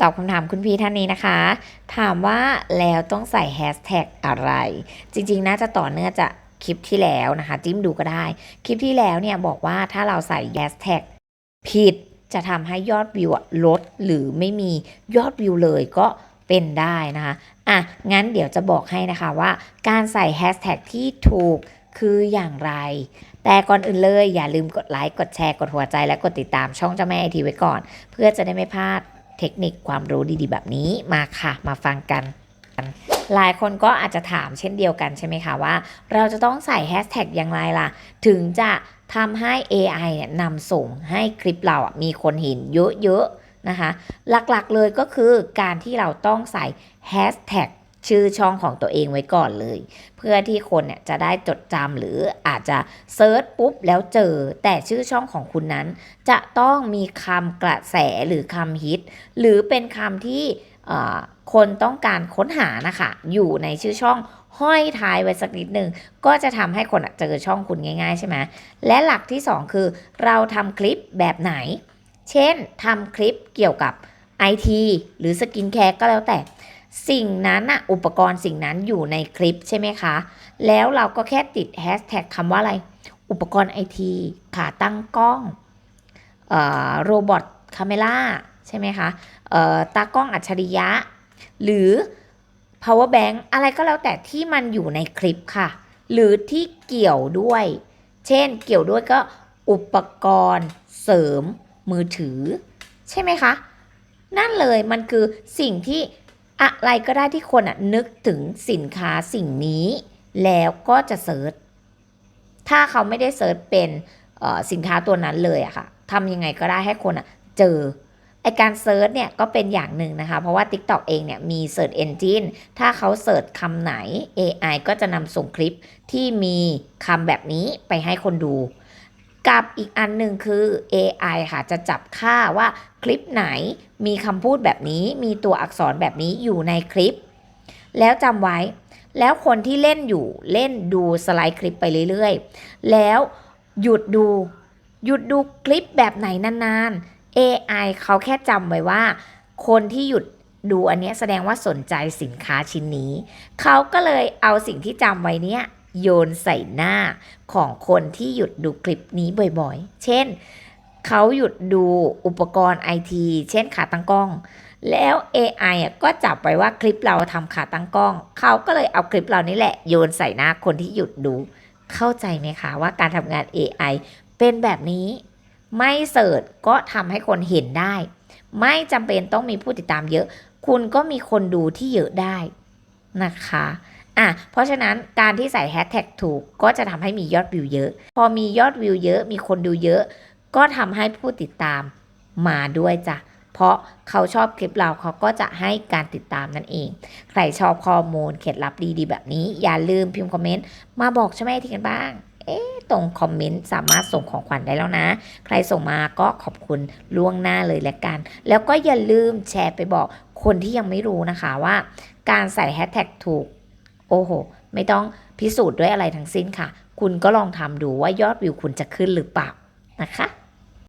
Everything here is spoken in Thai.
ตอบคำถามคุณพี่ท่านนี้นะคะ ถามว่าแล้วต้องใส่แฮชแท็กอะไร จริงๆ น่าจะต่อเนื่องจากคลิปที่แล้วนะคะ จิ้มดูก็ได้ คลิปที่แล้วเนี่ยบอกว่าถ้าเราใส่แฮชแท็กผิดจะทำให้ยอดวิวลดหรือไม่มียอดวิวเลยก็เป็นได้นะคะ อะ งั้นเดี๋ยวจะบอกให้นะคะว่า การใส่แฮชแท็กที่ถูกคืออย่างไร แต่ก่อนอื่นเลยอย่าลืมกดไลค์ กดแชร์ กดหัวใจและกดติดตามช่องเจ้าแม่ไอทีไว้ก่อน เพื่อจะได้ไม่พลาด เทคนิคความรู้ดีๆ แบบนี้มาค่ะ มาฟังกัน หลายคนก็อาจจะถามเช่นเดียวกันใช่ไหมคะว่า เราจะต้องใส่แฮชแท็กอย่างไรล่ะ ถึงจะทำให้ AI เนี่ยนำส่งให้คลิปเราอะมีคนเห็นเยอะๆนะคะ หลักๆเลยก็คือการที่เราต้องใส่แฮชแท็ก ชื่อช่องของตัวเองไว้ก่อนเลย เพื่อที่คนเนี่ยจะได้จดจำหรืออาจจะเซิร์ชปุ๊บแล้วเจอ แต่ชื่อช่องของคุณนั้น จะต้องมีคำกระแสหรือคำฮิต หรือเป็นคำที่คนต้องการค้นหานะคะ อยู่ในชื่อช่องห้อยท้ายไว้สักนิดหนึ่งก็จะทำให้คนเจอช่องคุณง่าย ๆ ใช่ไหมและหลักที่สองคือ เราทำคลิปแบบไหน เช่นทำคลิปเกี่ยวกับ IT หรือสกินแคร์ก็แล้วแต่ สิ่งนั้นอะอุปกรณ์สิ่งนั้นอยู่ในคลิปใช่ไหมคะ แล้วเราก็แค่ติดแฮชแท็กคำว่าอะไร อุปกรณ์ไอทีขาตั้งกล้องเอ่อโรบอทคาเมล่าใช่ไหมคะเอ่อตากล้องอัจฉริยะ หรือ power bank อะไรก็แล้วแต่ที่มันอยู่ในคลิปค่ะ หรือที่เกี่ยวด้วย เช่นเกี่ยวด้วยก็อุปกรณ์เสริมมือถือ ใช่ไหมคะ นั่นเลยมันคือสิ่งที่ อะไรก็ได้ที่คนอะนึกถึงสินค้าสิ่งนี้ แล้วก็จะเซิร์ชถ้าเขาไม่ได้เซิร์ชเป็นสินค้าตัวนั้นเลยอะค่ะทำยังไงก็ได้ให้คนอะเจอไอการเซิร์ชเนี่ยก็เป็นอย่างหนึ่งนะคะ เพราะว่า TikTok เองเนี่ยมี Search Engine ถ้าเขาเสิร์ชคำไหน AI ก็จะนำส่งคลิปที่มีคำแบบนี้ไปให้คนดู กับอีกอันหนึ่งคือ AI ค่ะ จะจับค่าว่าคลิปไหนมีคำพูดแบบนี้ มีตัวอักษรแบบนี้อยู่ในคลิป แล้วจำไว้ แล้วคนที่เล่นอยู่เล่นดูสไลด์คลิปไปเรื่อยๆ แล้วหยุดดู หยุดดูคลิปแบบไหนนานๆ AI เขาแค่จำไว้ว่า คนที่หยุดดูอันนี้แสดงว่าสนใจสินค้าชิ้นนี้ เขาก็เลยเอาสิ่งที่จำไว้เนี้ย โยนใส่หน้าของคนที่หยุดดูคลิปนี้บ่อยๆ เช่น เขาหยุดดูอุปกรณ์ไอทีเช่นขาตั้งกล้อง แล้ว AI อะก็จับไว้ว่าคลิปเราทำขาตั้งกล้อง เขาก็เลยเอาคลิปเรานี่แหละโยนใส่หน้าคนที่หยุดดู เข้าใจไหมคะว่าการทำงาน AI เป็นแบบนี้ ไม่เสิร์ชก็ทำให้คนเห็นได้ ไม่จำเป็นต้องมีผู้ติดตามเยอะ คุณก็มีคนดูที่เยอะได้นะคะ อะเพราะฉะนั้นการที่ใส่แฮชแท็กถูกก็จะทำให้มียอดวิวเยอะ พอมียอดวิวเยอะมีคนดูเยอะ ก็ทำให้ผู้ติดตามมาด้วยจ้ะเพราะเขาชอบคลิปเราเขาก็จะให้การติดตามนั่นเอง ใครชอบข้อมูลเคล็ดลับดีๆแบบนี้ อย่าลืมพิมพ์คอมเมนต์มาบอกใช่ไหมทีกันบ้างเอ๊ะตรงคอมเมนต์สามารถส่งของขวัญได้แล้วนะ ใครส่งมาก็ขอบคุณล่วงหน้าเลยและกัน แล้วก็อย่าลืมแชร์ไปบอกคนที่ยังไม่รู้นะคะว่า การใส่แฮชแท็กถูก โอ้โห ไม่ต้องพิสูจน์ด้วยอะไรทั้งสิ้นค่ะ คุณก็ลองทำดูว่ายอดวิวคุณจะขึ้นหรือเปล่านะคะ